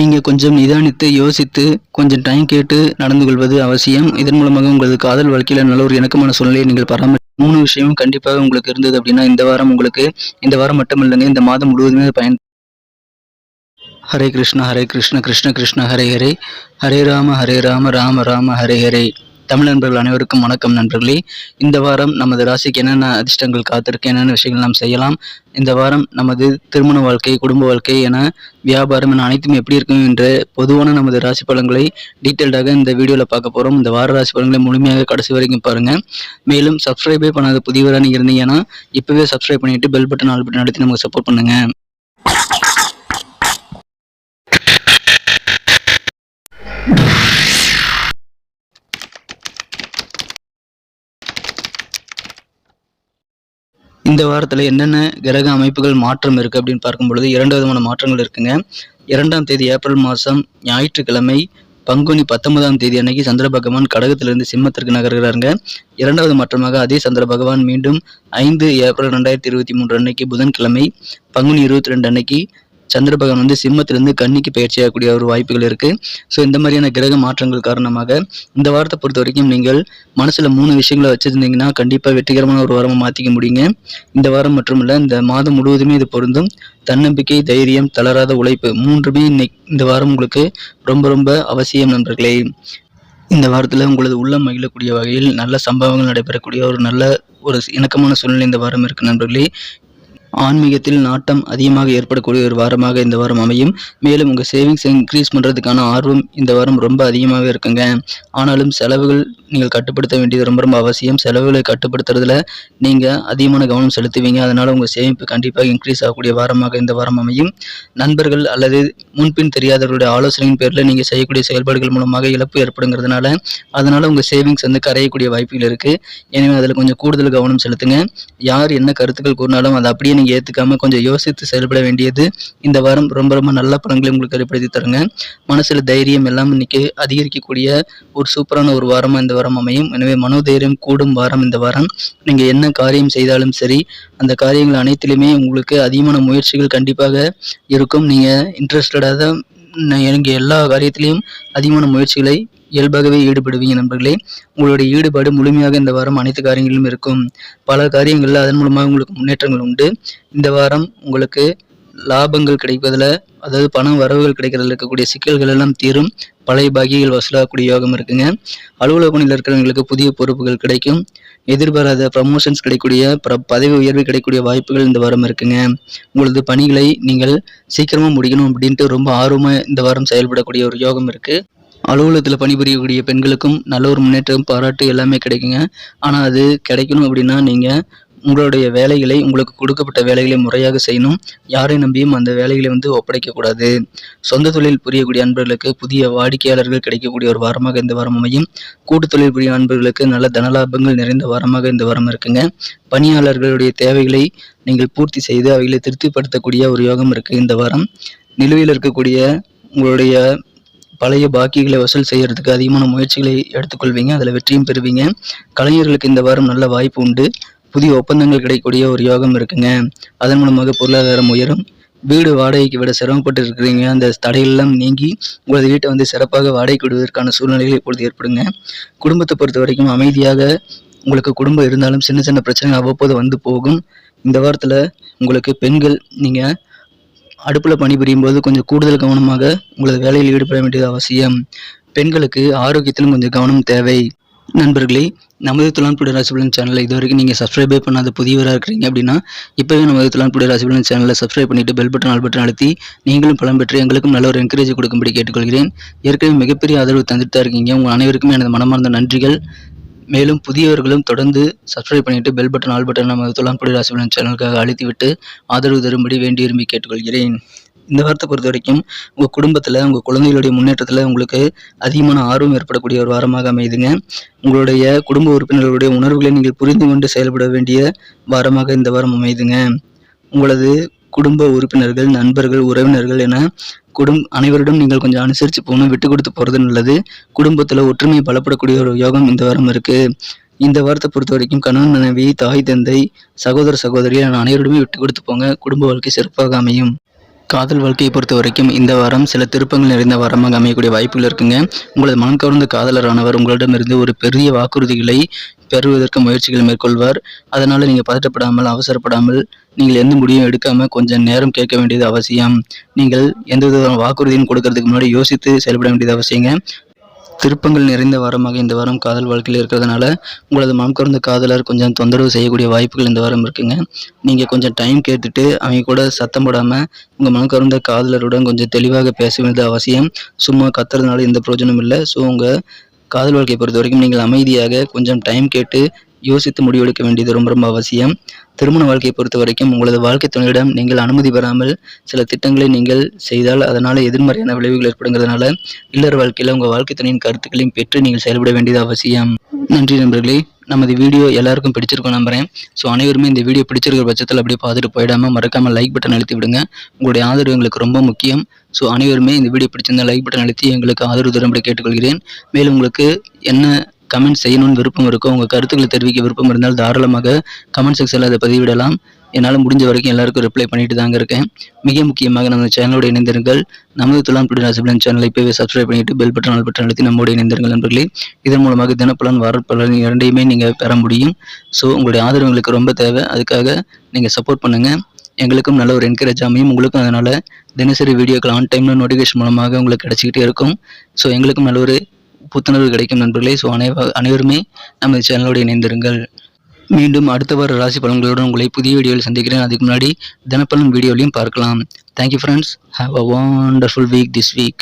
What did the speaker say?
நீங்கள் கொஞ்சம் நிதானித்து யோசித்து கொஞ்சம் டைம் கேட்டு நடந்து கொள்வது அவசியம். இதன் மூலமாக உங்களது காதல் வாழ்க்கையில் நல்ல ஒரு இணக்கமான சூழ்நிலையை நீங்கள் பராமரி மூணு விஷயமும் கண்டிப்பாக உங்களுக்கு இருந்தது அப்படின்னா இந்த வாரம் உங்களுக்கு இந்த வாரம் மட்டும் இல்லைங்க இந்த மாதம் முழுவதுமே பயன் ஹரே கிருஷ்ணா ஹரே கிருஷ்ண கிருஷ்ண கிருஷ்ண ஹரே ஹரே. ஹரே ராம ஹரே ராம ராம ராம ஹரே ஹரே. தமிழ் நண்பர்கள் அனைவருக்கும் வணக்கம் நண்பர்களே. இந்த வாரம் நமது ராசிக்கு என்னென்ன அதிர்ஷ்டங்கள் காத்திருக்கு என்னென்ன விஷயங்கள் நாம் செய்யலாம்? இந்த வாரம் நமது திருமண வாழ்க்கை குடும்ப வாழ்க்கை என வியாபாரம் என அனைத்தும் எப்படி இருக்கும் என்ற பொதுவான நமது ராசி பலன்களை டீட்டெயில்டாக இந்த வீடியோவில் பார்க்க போகிறோம் இந்த வார ராசி பலன்களை முழுமையாக கடைசி வரைக்கும் பாருங்கள் மேலும் சப்ஸ்கிரைபே பண்ணாத புதியவராக நீங்கள் இருந்தீங்கன்னா இப்போவே சப்ஸ்கிரைப் பண்ணிவிட்டு பெல் பட்டன் ஆல் பட்டன் அழுத்தி நமக்கு சப்போர்ட் பண்ணுங்கள் இந்த வாரத்தில் என்னென்ன கிரக அமைப்புகள் மாற்றம் இருக்குது அப்படின்னு பார்க்கும் பொழுது இரண்டு விதமான மாற்றங்கள் இருக்குங்க. இரண்டாம் தேதி ஏப்ரல் மாதம் ஞாயிற்றுக்கிழமை பங்குனி பத்தொன்பதாம் தேதி அன்னைக்கு சந்திர பகவான் கடகத்திலிருந்து சிம்மத்திற்கு நகர்கிறாருங்க. இரண்டாவது மாற்றமாக அதே சந்திர பகவான் மீண்டும் ஐந்து ஏப்ரல் ரெண்டாயிரத்தி இருபத்தி மூன்று அன்னைக்கு புதன்கிழமை பங்குனி இருபத்தி ரெண்டு அன்னைக்கு சந்திர பகவான் வந்து சிம்மத்திலிருந்து கன்னிக்கு பயிற்சியாகக்கூடிய ஒரு வாய்ப்புகள் இருக்குது ஸோ இந்த மாதிரியான கிரக மாற்றங்கள் காரணமாக இந்த வாரத்தை பொறுத்த வரைக்கும் நீங்கள் மனசில் மூணு விஷயங்களை வச்சுருந்தீங்கன்னா கண்டிப்பாக வெற்றிகரமான ஒரு வாரமாக மாற்றிக்க முடியுங்க. இந்த வாரம் மட்டும் இல்லை இந்த மாதம் முழுவதுமே இது பொருந்தும். தன்னம்பிக்கை தைரியம் தளராத உழைப்பு மூன்றுமே இன்னைக்கு இந்த வாரம் உங்களுக்கு ரொம்ப ரொம்ப அவசியம் நண்பர்களே. இந்த வாரத்தில் உங்களது உள்ளம் மகிழக்கூடிய வகையில் நல்ல சம்பவங்கள் நடைபெறக்கூடிய ஒரு நல்ல ஒரு இணக்கமான சூழ்நிலை இந்த வாரம் இருக்கு நண்பர்களே. ஆன்மீகத்தில் நாட்டம் அதிகமாக ஏற்படக்கூடிய ஒரு வாரமாக இந்த வாரம் அமையும். மேலும் உங்கள் சேவிங்ஸ் இன்க்ரீஸ் பண்ணுறதுக்கான ஆர்வம் இந்த வாரம் ரொம்ப அதிகமாகவே இருக்குங்க. ஆனாலும் செலவுகள் நீங்கள் கட்டுப்படுத்த வேண்டியது ரொம்ப ரொம்ப அவசியம். செலவுகளை கட்டுப்படுத்துறதுல நீங்கள் அதிகமான கவனம் செலுத்துவீங்க. அதனால் உங்கள் சேமிப்பு கண்டிப்பாக இன்க்ரீஸ் ஆகக்கூடிய வாரமாக இந்த வாரம் அமையும். நண்பர்கள் அல்லது முன்பின் தெரியாதவர்களுடைய ஆலோசனையின் பேரில் நீங்கள் செய்யக்கூடிய செயல்பாடுகள் மூலமாக இழப்பு ஏற்படுங்கிறதுனால அதனால் உங்கள் சேவிங்ஸ் வந்து கரையக்கூடிய வாய்ப்புகள் இருக்குது எனவே அதில் கொஞ்சம் கூடுதல் கவனம் செலுத்துங்க. யார் என்ன கருத்துக்கள் கூறினாலும் அதை அப்படியே நீங்கள் ஏற்றுக்காமல் கொஞ்சம் யோசித்து செயல்பட வேண்டியது இந்த வாரம் ரொம்ப ரொம்ப நல்ல பலன்களை உங்களுக்கு ஏற்படுத்தி தருங்க. மனசில் தைரியம் எல்லாம் இன்னைக்கு அதிகரிக்கக்கூடிய ஒரு சூப்பரான ஒரு வாரமாக இந்த வாரம் அமையும். எனவே மனோதைரியம் கூடும் வாரம் இந்த வாரம். நீங்கள் என்ன காரியம் செய்தாலும் சரி அந்த காரியங்கள் அனைத்திலுமே உங்களுக்கு அதிகமான முயற்சிகள் கண்டிப்பாக இருக்கும். நீங்கள் இன்ட்ரெஸ்டடாக தான் நீங்கள் எல்லா காரியத்திலையும் அதிகமான முயற்சிகளை இயல்பாகவே ஈடுபடுவீங்க நண்பர்களே. உங்களுடைய ஈடுபாடு முழுமையாக இந்த வாரம் அனைத்து காரியங்களிலும் இருக்கும். பல காரியங்களில் அதன் மூலமாக உங்களுக்கு முன்னேற்றங்கள் உண்டு. இந்த வாரம் உங்களுக்கு லாபங்கள் கிடைப்பதில் அதாவது பணம் வரவுகள் கிடைக்கிறதுல இருக்கக்கூடிய சிக்கல்கள் எல்லாம் தீரும். பழைய பாக்கியங்கள் வசூலாகக்கூடிய யோகம் இருக்குங்க. அலுவலக பணியில் இருக்கிறவங்களுக்கு புதிய பொறுப்புகள் கிடைக்கும். எதிர்பாராத ப்ரமோஷன்ஸ் கிடைக்கக்கூடிய பிற பதவி உயர்வு கிடைக்கக்கூடிய வாய்ப்புகள் இந்த வாரம் இருக்குங்க. உங்களது பணிகளை நீங்கள் சீக்கிரமாக முடிக்கணும் அப்படின்ட்டு ரொம்ப ஆர்வமாக இந்த வாரம் செயல்படக்கூடிய ஒரு யோகம் இருக்குது அலுவலகத்தில் பணிபுரியக்கூடிய பெண்களுக்கும் நல்ல ஒரு முன்னேற்றம் பாராட்டு எல்லாமே கிடைக்குங்க. ஆனால் அது கிடைக்கணும் அப்படின்னா நீங்கள் உங்களுடைய வேலைகளை உங்களுக்கு கொடுக்கப்பட்ட வேலைகளை முறையாக செய்யணும். யாரை நம்பியும் அந்த வேலைகளை வந்து ஒப்படைக்கக்கூடாது சொந்த தொழில் புரியக்கூடிய அன்பர்களுக்கு புதிய வாடிக்கையாளர்கள் கிடைக்கக்கூடிய ஒரு வாரமாக இந்த வாரம் அமையும். கூட்டு தொழில் புரிய அன்பர்களுக்கு நல்ல தனலாபங்கள் நிறைந்த வாரமாக இந்த வாரம் இருக்குங்க. பணியாளர்களுடைய தேவைகளை நீங்கள் பூர்த்தி செய்து அவைகளை திருப்திப்படுத்தக்கூடிய ஒரு யோகம் இருக்குது இந்த வாரம். நிலுவையில் இருக்கக்கூடிய உங்களுடைய பழைய பாக்கிகளை வசூல் செய்யறதுக்கு அதிகமான முயற்சிகளை எடுத்துக்கொள்வீங்க அதில் வெற்றியும் பெறுவீங்க. கலைஞர்களுக்கு இந்த வாரம் நல்ல வாய்ப்பு உண்டு. புதிய ஒப்பந்தங்கள் கிடைக்கக்கூடிய ஒரு யோகம் இருக்குங்க. அதன் மூலமாக பொருளாதாரம் உயரும். வீடு வாடகைக்கு விட சிரமப்பட்டு இருக்கிறீங்க. அந்த தடையெல்லாம் நீங்கி உங்களது வீட்டை வந்து சிறப்பாக வாடகைக்கு விடுவதற்கான சூழ்நிலைகள் இப்பொழுது ஏற்படுங்க. குடும்பத்தை பொறுத்த வரைக்கும் அமைதியாக உங்களுக்கு குடும்பம் இருந்தாலும் சின்ன சின்ன பிரச்சனைகள் அவ்வப்போது வந்து போகும். இந்த வாரத்தில் உங்களுக்கு பெண்கள் நீங்கள் அடுப்பில் பணிபுரியும் போது கொஞ்சம் கூடுதல் கவனமாக உங்களது வேலையில் ஈடுபட வேண்டியது அவசியம். பெண்களுக்கு ஆரோக்கியத்திலும் கொஞ்சம் கவனம் தேவை. நண்பர்களே நமது துலான்புடி ராசிபலன் சேனலை இது வரைக்கும் நீங்கள் சப்ஸ்கிரைபே பண்ணாத புதியவராக இருக்கிறீங்க அப்படின்னா இப்போவே நமது துலான்புடி ராசிபலன் சேனலை சப்ஸ்கிரைப் பண்ணிட்டு பெல் பட்டன் ஆல் பட்டன் அழுத்தி நீங்களும் பலம் பெற்று எங்களுக்கும் நல்ல ஒரு என்கரேஜ் கொடுக்கும்படி கேட்டுக்கொள்கிறேன். ஏற்கனவே மிகப்பெரிய ஆதரவு தந்துட்டு தான் இருக்கீங்க. உங்கள் அனைவருக்குமே எனது மனமார்ந்த நன்றிகள். மேலும் புதியவர்களும் தொடர்ந்து சப்ஸ்கிரைப் பண்ணிவிட்டு பெல் பட்டன் ஆல் பட்டன் நமது துலான்புடி ராசிபலன் சேனலுக்காக அழுத்திவிட்டு ஆதரவு தரும்படி வேண்டி விரும்பி கேட்டுக்கொள்கிறேன். இந்த வாரத்தை பொறுத்த வரைக்கும் உங்கள் குடும்பத்தில் உங்கள் குழந்தைகளுடைய முன்னேற்றத்தில் உங்களுக்கு அதிகமான ஆர்வம் ஏற்படக்கூடிய ஒரு வாரமாக அமையுதுங்க. உங்களுடைய குடும்ப உறுப்பினர்களுடைய உணர்வுகளை நீங்கள் புரிந்து கொண்டு செயல்பட வேண்டிய வாரமாக இந்த வாரம் அமையுதுங்க. உங்களது குடும்ப உறுப்பினர்கள் நண்பர்கள் உறவினர்கள் என குடும் அனைவரிடம் நீங்கள் கொஞ்சம் அனுசரித்து போகணும் விட்டு கொடுத்து போகிறது நல்லது. குடும்பத்தில் ஒற்றுமையை பலப்படக்கூடிய ஒரு யோகம் இந்த வாரம் இருக்குது இந்த வாரத்தை பொறுத்த வரைக்கும் கணவன் மனைவி தாய் தந்தை சகோதர சகோதரி என அனைவரிடமே விட்டு கொடுத்து போங்க. குடும்ப வாழ்க்கை சிறப்பாக அமையும். காதல் வாழ்க்கையை பொறுத்த வரைக்கும் இந்த வாரம் சில திருப்பங்கள் நிறைந்த வாரமாக அமையக்கூடிய வாய்ப்புகள் இருக்குங்க. உங்களது மனம் கவர்ந்த காதலரானவர் உங்களிடமிருந்து ஒரு பெரிய வாக்குறுதிகளை பெறுவதற்கு முயற்சிகள் மேற்கொள்வார். அதனால் நீங்கள் பதட்டப்படாமல் அவசரப்படாமல் நீங்கள் எந்த முடிவும் எடுக்காமல் கொஞ்சம் நேரம் கேட்க வேண்டியது அவசியம். நீங்கள் எந்த விதமான வாக்குறுதியும் கொடுக்கறதுக்கு முன்னாடி யோசித்து செயல்பட வேண்டியது அவசியங்க. திருப்பங்கள் நிறைந்த வாரமாக இந்த வாரம் காதல் வாழ்க்கையில் இருக்கிறதுனால உங்களது மனம் கவர்ந்த காதலர் கொஞ்சம் தொந்தரவு செய்யக்கூடிய வாய்ப்புகள் இந்த வாரம் இருக்குங்க. நீங்கள் கொஞ்சம் டைம் கேட்டுட்டு அவங்க கூட சத்தம் போடாமல் உங்கள் மனம் கவர்ந்த காதலருடன் கொஞ்சம் தெளிவாக பேச வேண்டியது அவசியம். சும்மா கத்துறதுனால எந்த பிரயோஜனமும் இல்லை. ஸோ உங்கள் காதல் வாழ்க்கையை பொறுத்த வரைக்கும் நீங்கள் அமைதியாக கொஞ்சம் டைம் கேட்டு யோசித்து முடிவெடுக்க வேண்டியது ரொம்ப ரொம்ப அவசியம். திருமண வாழ்க்கையை பொறுத்த வரைக்கும் உங்களது வாழ்க்கை துணையிடம் நீங்கள் அனுமதி பெறாமல் சில திட்டங்களை நீங்கள் செய்தால் அதனால் எதிர்மறையான விளைவுகள் ஏற்படுங்கிறதுனால இல்லற வாழ்க்கையில் உங்கள் வாழ்க்கை துணையின் கருத்துக்களையும் பெற்று நீங்கள் செயல்பட வேண்டியது அவசியம். நன்றி நண்பர்களே நமது வீடியோ எல்லாருக்கும் பிடிச்சிருக்கும் நம்புறேன். ஸோ அனைவருமே இந்த வீடியோ பிடிச்சிருக்கிற பட்சத்தில் அப்படியே பார்த்துட்டு போயிடாமல் மறக்காமல் லைக் பட்டன் அழுத்தி விடுங்க. உங்களுடைய ஆதரவு எங்களுக்கு ரொம்ப முக்கியம். ஸோ அனைவருமே இந்த வீடியோ பிடிச்சிருந்தா லைக் பட்டன் அழுத்தி எங்களுக்கு ஆதரவு தரும்படி கேட்டுக்கொள்கிறேன். மேலும் உங்களுக்கு என்ன கமெண்ட் செய்யணும்னு விருப்பம் இருக்கோ உங்கள் கருத்துக்களை தெரிவிக்க விருப்பம் இருந்தால் தாராளமாக கமெண்ட் செக்ஷனில் அதை பதிவிடலாம். என்னால் முடிஞ்ச வரைக்கும் எல்லாருக்கும் ரிப்ளை பண்ணிட்டு தாங்க இருக்கேன். மிக முக்கியமாக நம்ம சேனலோட இணைந்திருங்கள். நமது துலாம் புடி ராசிபலன் சேனலை இப்போவே சப்ஸ்கிரைப் பண்ணிட்டு பெல் பட்டன் ஆல் பட்டன் அழுத்தி நம்மோட இணைந்திருங்கள் நண்பர்களே. இதன் மூலமாக தினப்பலன் வாரப்பலன் இரண்டையுமே நீங்கள் பெற முடியும். ஸோ உங்களுடைய ஆதரவு எங்களுக்கு ரொம்ப தேவை. அதுக்காக நீங்கள் சப்போர்ட் பண்ணுங்கள் எங்களுக்கும் நல்ல ஒரு என்கரேஜ் அமையும். உங்களுக்கும் அதனால் தினசரி வீடியோக்கள் ஆன் டைமில் நோட்டிஃபிகேஷன் மூலமாக உங்களுக்கு கிடச்சிக்கிட்டே இருக்கும். ஸோ எங்களுக்கும் நல்ல ஒரு புத்துணர்வு கிடைக்கும் நண்பர்களே. ஸோ அனைவ அனைவருமே நமது சேனலோடு இணைந்திருங்கள். மீண்டும் அடுத்த வார ராசி பலன்களுடன் உங்களை புதிய வீடியோவில் சந்திக்கிறேன். அதுக்கு முன்னாடி தினப்பலன் வீடியோலையும் பார்க்கலாம். Thank you friends have a wonderful week this week